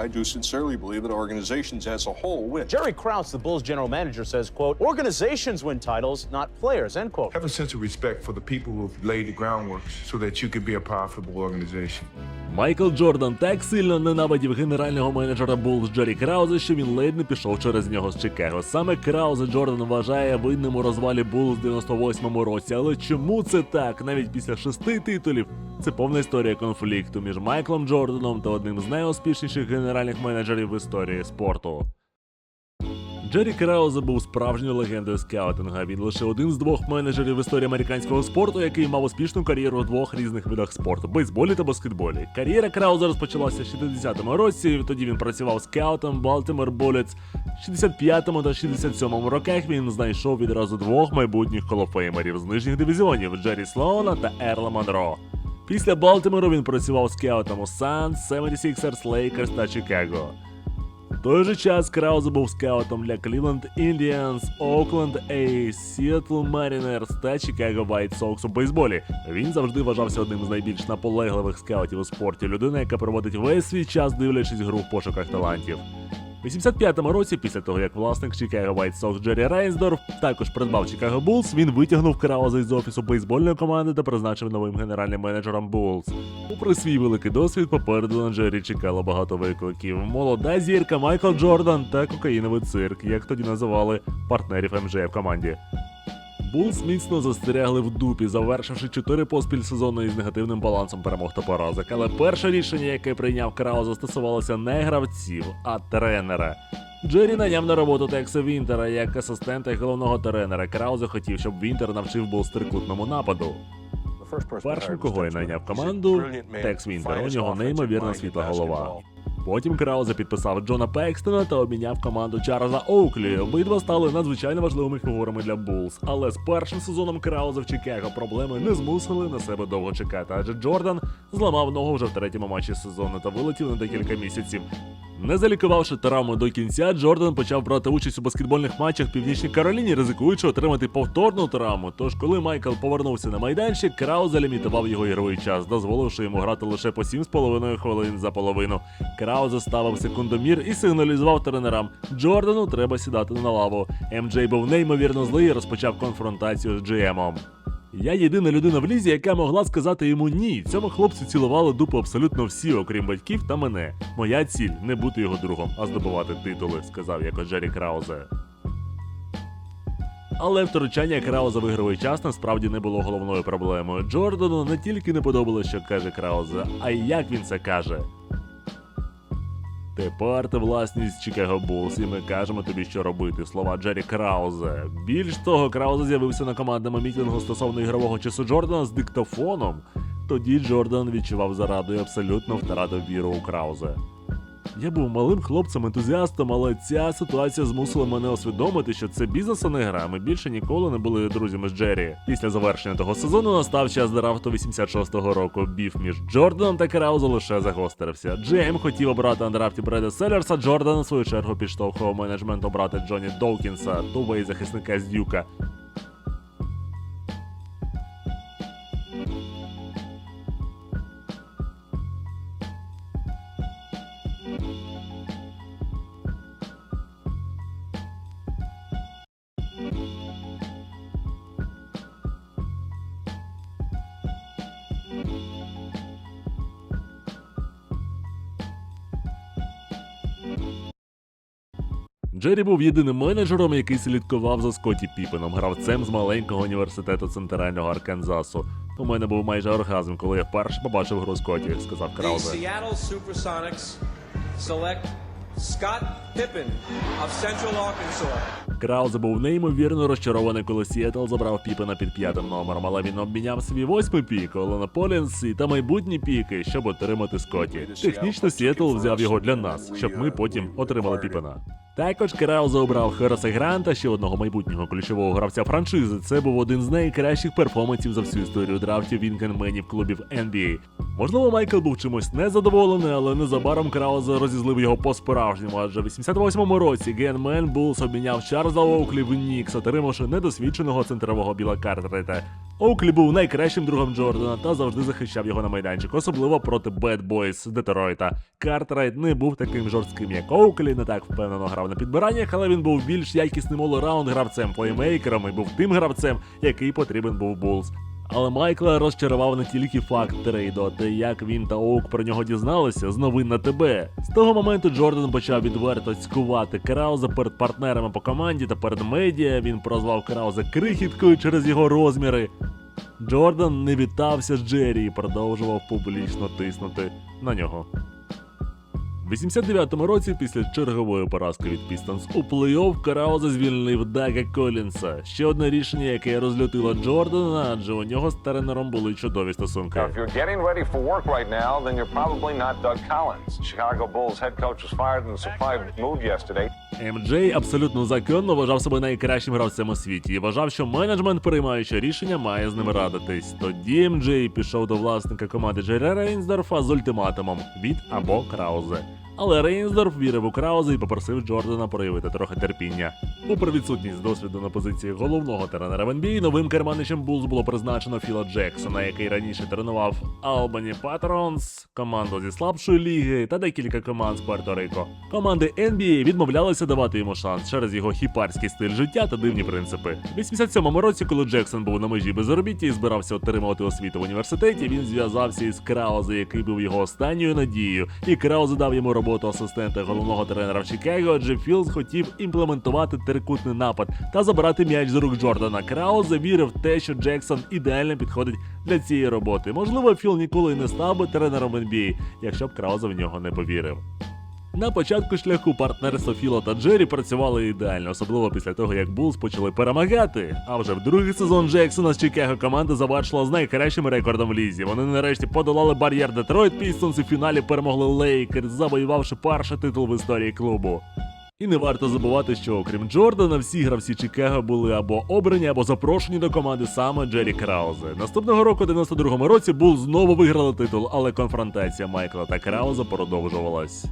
I do sincerely believe that organizations as a whole win. Jerry Krause, the Bulls general manager, says, quote, organizations win titles, not players, end quote. Have a sense of respect for the people who've laid the groundwork so that you could be a profitable organization. Майкл Джордан так сильно ненавидів генерального менеджера Булls Джері Крауза, що він ледь не пішов через нього з Чикаго. Саме Крауза Джордан вважає винним у розвалі Булls в 98-му році. Але чому це так? Навіть після шести титулів це повна історія конфлікту між Майклом Джорданом та одним з найуспішніших генеральних менеджерів в історії спорту. Джері Краузе був справжньою легендою скаутинга. Він лише один з двох менеджерів в історії американського спорту, який мав успішну кар'єру у двох різних видах спорту бейсболі та баскетболі. Кар'єра Крауза розпочалася в 60-му році. Тоді він працював скаутом Bullets. В 65-му та 67-му роках він знайшов відразу двох майбутніх колофеймерів з нижніх дивізіонів Джері Слоуна та Ерла Монро. Після Балтимору він працював скаутом у Suns, 76ers, Lakers та Чикаго. Той же час Краузе був скаутом для Cleveland Indians, Oakland A's, Seattle Mariners та Chicago White Sox у бейсболі. Він завжди вважався одним з найбільш наполегливих скаутів у спорті. Людина, яка проводить весь свій час, дивлячись гру в пошуках талантів. У 85-му році, після того як власник Chicago White Sox Джері Рейнсдорф також придбав Chicago Bulls, він витягнув Крауза із офісу бейсбольної команди та призначив новим генеральним менеджером Bulls. Попри свій великий досвід, попереду на Джері чекало багато викликів. Молода зірка Майкл Джордан та кокаїновий цирк, як тоді називали партнерів МЖ в команді. Булс міцно застрягли в дупі, завершивши чотири поспіль сезону із негативним балансом перемог та поразок. Але перше рішення, яке прийняв Крауза, стосувалося не гравців, а тренера. Джері наняв на роботу Текса Вінтера як асистента і головного тренера. Краузе хотів, щоб Вінтер навчив Булс трикутному нападу. Першим, кого я найняв команду, Текс Вінтер. У нього неймовірна світла голова. Потім Крауза підписав Джона Пекстона та обміняв команду Чарльза Оуклі. Обидва стали надзвичайно важливими фігурами для Булс. Але з першим сезоном Крауза в Чикаго проблеми не змусили на себе довго чекати, адже Джордан зламав ногу вже в третьому матчі сезону та вилетів на декілька місяців. Не залікувавши травму до кінця, Джордан почав брати участь у баскетбольних матчах в Північній Кароліні, ризикуючи отримати повторну травму. Тож, коли Майкл повернувся на майданчик, Краузе лімітував його ігровий час, дозволивши йому грати лише по 7,5 хвилин за половину. Краузе ставив секундомір і сигналізував тренерам: Джордану треба сідати на лаву. МД був неймовірно злий і розпочав конфронтацію з GM-ом. Я єдина людина в лізі, яка могла сказати йому ні. Цьому хлопцю цілували дупу абсолютно всі, окрім батьків та мене. Моя ціль не бути його другом, а здобувати титули, сказав якось Джері Краузе. Але втручання Крауза в ігровий час насправді не було головною проблемою. Джордану не тільки не подобалося, що каже Краузе, а й як він це каже. Тепер ти власність Чикаго Булс, і ми кажемо тобі, що робити. Слова Джері Краузе. Більш того, Краузе з'явився на командному мітингу стосовно ігрового часу Джордана з диктофоном. Тоді Джордан відчував зараду і абсолютно втратив віру у Краузе. Я був малим хлопцем-ентузіастом, але ця ситуація змусила мене усвідомити, що це бізнес, а не гра. Ми більше ніколи не були друзями з Джері. Після завершення того сезону настав час драфту 86-го року. Біф між Джорданом та Краузо лише загострився. Джейм хотів обрати на драфті Бреда Селлерса, Джордан у свою чергу підштовхував менеджмент обрати Джоні Доукінса, тувей захисника з Дюка. Джері був єдиним менеджером, який слідкував за Скотті Піпеном, гравцем з маленького університету центрального Арканзасу. У мене був майже оргазм, коли я вперше побачив гру Скотті, сказав Краузе. Scott Pippen of Central Arkansas. Краузе був неймовірно розчарований, коли Сіетл забрав Піпена під п'ятим номером, але він обміняв свій восьмий пік, Олена Полінс та майбутні піки, щоб отримати Скотті. Технічно Сіетл взяв його для нас, щоб ми потім отримали Піпена. Також Краузе обрав Хераса Гранта, ще одного майбутнього ключового гравця франшизи. Це був один з найкращих перформансів за всю історію драфтів вінгенменів клубів NBA. Можливо, Майкл був чимось незадоволений, але незабаром Краузе розізлив його по-справжньому, адже в 88-му році Генмен Булс обміняв Чарльза Оуклі в Нікс, отримавши недосвідченого центрового Біла Картрета. Оуклі був найкращим другом Джордана та завжди захищав його на майданчик, особливо проти Bad Boys Детройта. Картрайт не був таким жорстким, як Оуклі, не так впевнено грав на підбираннях, але він був більш якісним all-раунд гравцем, плеймейкером і був тим гравцем, який потрібен був Булз. Але Майкла розчарував не тільки факт трейду, а те, як він та Оук про нього дізналися з новин на тебе. З того моменту Джордан почав відверто цькувати Крауза перед партнерами по команді та перед медіа. Він прозвав Крауза крихіткою через його розміри. Джордан не вітався з Джері і продовжував публічно тиснути на нього. В 89-му році, після чергової поразки від Пістонс у плей-офф Крауза звільнив Дага Колінса. Ще одне рішення, яке розлютило Джордана, адже у нього з тренером були чудові стосунки. Now, if you're getting ready for work right now, then you're probably not Doug Collins. Chicago Bulls head coach was fired in a supply mood yesterday. МД абсолютно законно вважав себе найкращим гравцем у світі і вважав, що менеджмент, приймаючи рішення, має з ними радитись. Тоді МД пішов до власника команди Джері Рейнсдорфа з ультиматумом від або Краузе. Але Рейнсдорф вірив у Крауза і попросив Джордана проявити трохи терпіння. Попри відсутність досвіду на позиції головного тренера в NBA, новим керманичем Булз було призначено Філа Джексона, який раніше тренував Албані Патронс, команду зі слабшої ліги та декілька команд з Пуерто-Рико. Команди NBA відмовлялися давати йому шанс через його хіпарський стиль життя та дивні принципи. У 87-му році, коли Джексон був на межі безробіття і збирався отримувати освіту в університеті, він зв'язався із Краузе, який був його останньою надією, і Краузе дав йому роботу асистента головного тренера в Чикаго, адже Філз хотів імплементувати трикутний напад та забирати м'яч з рук Джордана. Краузе вірив в те, що Джексон ідеально підходить для цієї роботи. Можливо, Філ ніколи й не став би тренером NBA, якщо б Крауза в нього не повірив. На початку шляху партнерство Філа та Джері працювали ідеально, особливо після того, як Булз почали перемагати. А вже в другий сезон Джексона з Чикаго команда завершила з найкращим рекордом в лізі. Вони нарешті подолали бар'єр Детройт Пістонс і в фіналі перемогли Лейкерс, завоювавши перший титул в історії клубу. І не варто забувати, що окрім Джордана, всі гравці Чикаго були або обрані, або запрошені до команди саме Джері Краузе. Наступного року, у 92-му році, Бул знову виграли титул, але конфронтація Майкла та Крауза продовжувалась.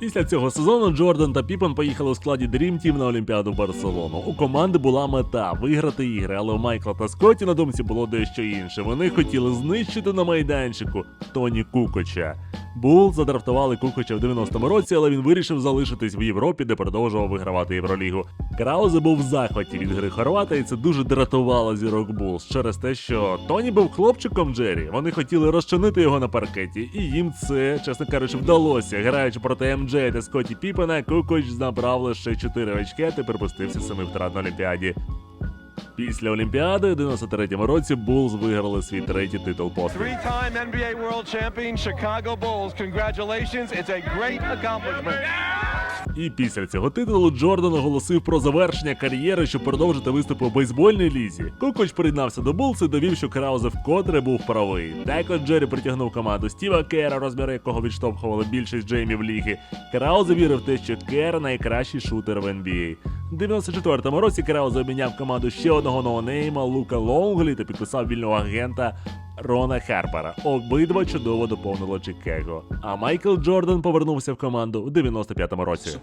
Після цього сезону Джордан та Піпен поїхали у складі Dream Team на Олімпіаду в Барселону. У команди була мета виграти ігри, але у Майкла та Скотті на думці було дещо інше. Вони хотіли знищити на майданчику Тоні Кукоча. Бул задрафтували Кукоча в 90-му році, але він вирішив залишитись в Європі, де продовжував вигравати Євролігу. Краузе був в захваті від гри Хорвата, і це дуже дратувало зірок Булс через те, що Тоні був хлопчиком Джері. Вони хотіли розчинити його на паркеті, і їм це, чесно кажучи, вдалося. Граючи проти МД та Скотті Піпена, Кукоч набрав лише 4 очки та припустився семи втрат на Олімпіаді. Після Олімпіади у 93-му році Булз виграли свій третій титул поспіль. Three-time NBA World Champion Chicago Bulls. Congratulations. It's a great accomplishment. І після цього титулу Джордан оголосив про завершення кар'єри, щоб продовжити виступи у бейсбольній лізі. Кукоч приєднався до Булс і довів, що Краузе вкотре був правий. Також Джері притягнув команду Стіва Кера, розміри якого відштовхували більшість Джеймів ліги. Краузе вірив в те, що Кер найкращий шутер в NBA. У 94-му році Краузе обміняв команду ще одного ноунейма Лука Лонглі та підписав вільного агента Рона Харпера. Обидва чудово доповнило Чикаго. А Майкл Джордан повернувся в команду у 95-му році.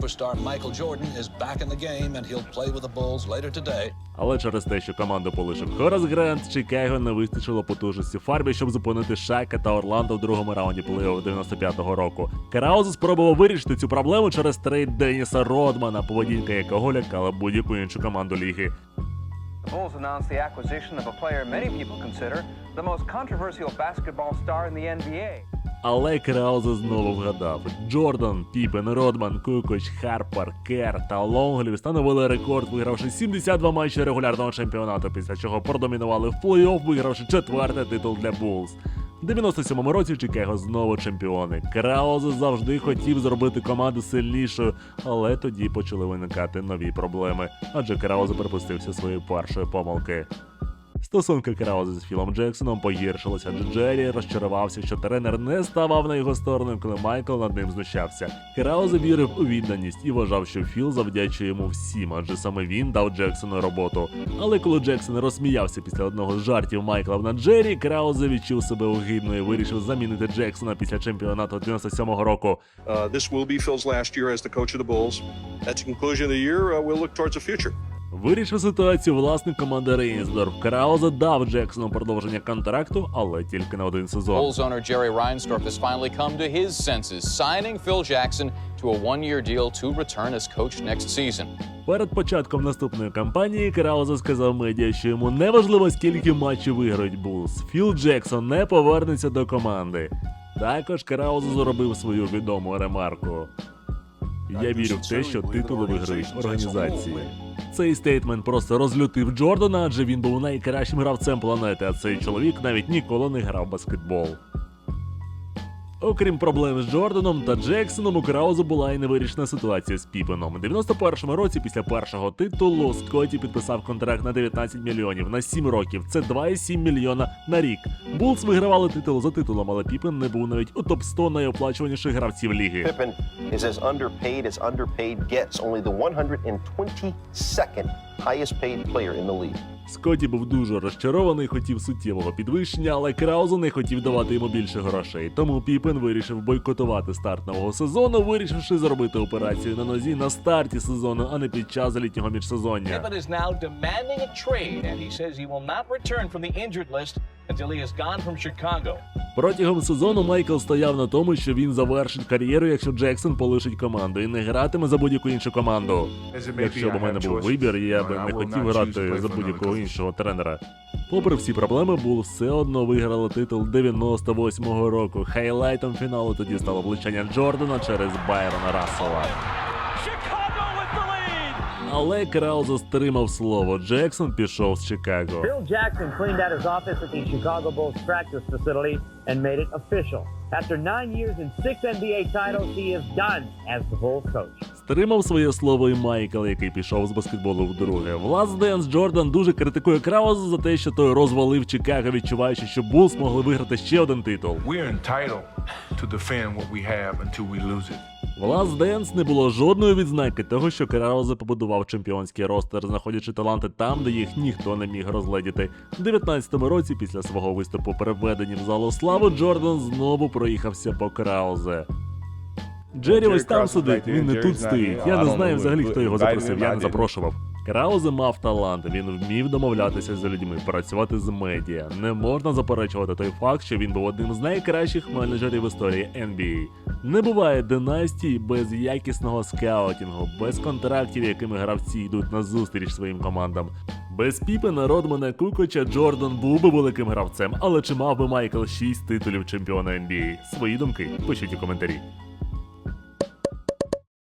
Але через те, що команду полишив Хорас Грант, Чикаго не вистачило потужності фарбі, щоб зупинити Шака та Орландо в другому раунді плей-офф 95-го року. Карауза спробував вирішити цю проблему через трейд Деніса Родмана, поведінка якого лякала будь-яку іншу команду ліги. The Bulls announced the acquisition of a player many people consider the most controversial basketball star in the NBA. Але Краузе знову вгадав. Джордан, Піпен, Родман, Кукоч, Харпер, Кер та Лонглі встановили рекорд, вигравши 72 матчі регулярного чемпіонату, після чого продомінували в плей-офф, вигравши четвертий титул для Булз. У 97-му році Чикаго знову чемпіони. Краузе завжди хотів зробити команду сильнішою, але тоді почали виникати нові проблеми, адже Краузе припустився своєї першої помилки. Стосунки Крауза з Філом Джексоном погіршилися, адже Джері розчарувався, що тренер не ставав на його сторону, коли Майкл над ним знущався. Краузе вірив у відданість і вважав, що Філ завдячує йому всім, адже саме він дав Джексону роботу. Але коли Джексон розсміявся після одного з жартів Майкла на Джері, Краузе відчув себе огидно і вирішив замінити Джексона після чемпіонату 97-го року. Uh, this will be Phil's last year as the coach of the Bulls. At the conclusion of the year, uh, we'll look towards the future. Вирішив ситуацію власник команди Рейнсдорф. Краузе дав Джексону продовження контракту, але тільки на один сезон. Bulls owner Jerry Reinsdorf has finally come to his senses, signing Phil Jackson to a one-year deal to return as coach next season. Перед початком наступної кампанії Краузе сказав медіа, що йому не важливо, скільки матчів виграють Булс. Філ Джексон не повернеться до команди. Також Краузе зробив свою відому ремарку. Я вірю в те, що титули виграють організації. Цей стейтмент просто розлютив Джордана, адже він був найкращим гравцем планети, а цей чоловік навіть ніколи не грав в баскетбол. Окрім проблем з Джорданом та Джексоном, у Краузу була і невирішена ситуація з Піпеном. У 91-му році після першого титулу Скотті підписав контракт на 19 мільйонів на 7 років. Це 2,7 мільйона на рік. Булс вигравали титул за титулом, але Піпен не був навіть у топ 100 найоплачуваніших гравців ліги. Is as underpaid as underpaid gets, only the 122nd highest paid player in the league. Скотті був дуже розчарований, хотів суттєвого підвищення, але Краузу не хотів давати йому більше грошей. Тому Піпен вирішив бойкотувати старт нового сезону, вирішивши зробити операцію на нозі на старті сезону, а не під час літнього міжсезоння. Піпен now demanding a trade, and he says he will not return from the injured list Протягом сезону Майкл стояв на тому, що він завершить кар'єру, якщо Джексон полишить команду і не гратиме за будь-яку іншу команду. Якщо б у мене був вибір, я би не хотів грати за будь-якого іншого тренера. Попри всі проблеми, Бул все одно виграли титул 98-го року. Хайлайтом фіналу тоді стало влучання Джордана через Байрона Рассела. Але Крауза стримав слово. Джексон пішов з Чикаго. Bill Jackson cleaned out his office at the Chicago Bulls practice facility and made it official. After nine years and six NBA titles, he is done as the Bulls coach. Стримав своє слово і Майкл, який пішов з баскетболу вдруге. В Last Dance Джордан дуже критикує Крауза за те, що той розвалив Чикаго, відчуваючи, що Булс могли виграти ще один титул. We're entitled to defend what we have until we lose it. В Last Dance не було жодної відзнаки того, що Краузе побудував чемпіонський ростер, знаходячи таланти там, де їх ніхто не міг розгледіти. У 19-му році, після свого виступу переведені в залу славу, Джордан знову проїхався по Краузе. Джері ось там сидить, він не тут стоїть. Я не знаю взагалі, хто його запросив, я не запрошував. Краузе мав талант, він вмів домовлятися з людьми, працювати з медіа. Не можна заперечувати той факт, що він був одним з найкращих менеджерів історії NBA. Не буває династії без якісного скаутінгу, без контрактів, якими гравці йдуть на зустріч своїм командам. Без Піпена, Родмана, Кукоча, Джордан був би великим гравцем, але чи мав би Майкл 6 титулів чемпіона NBA? Свої думки пишіть у коментарі.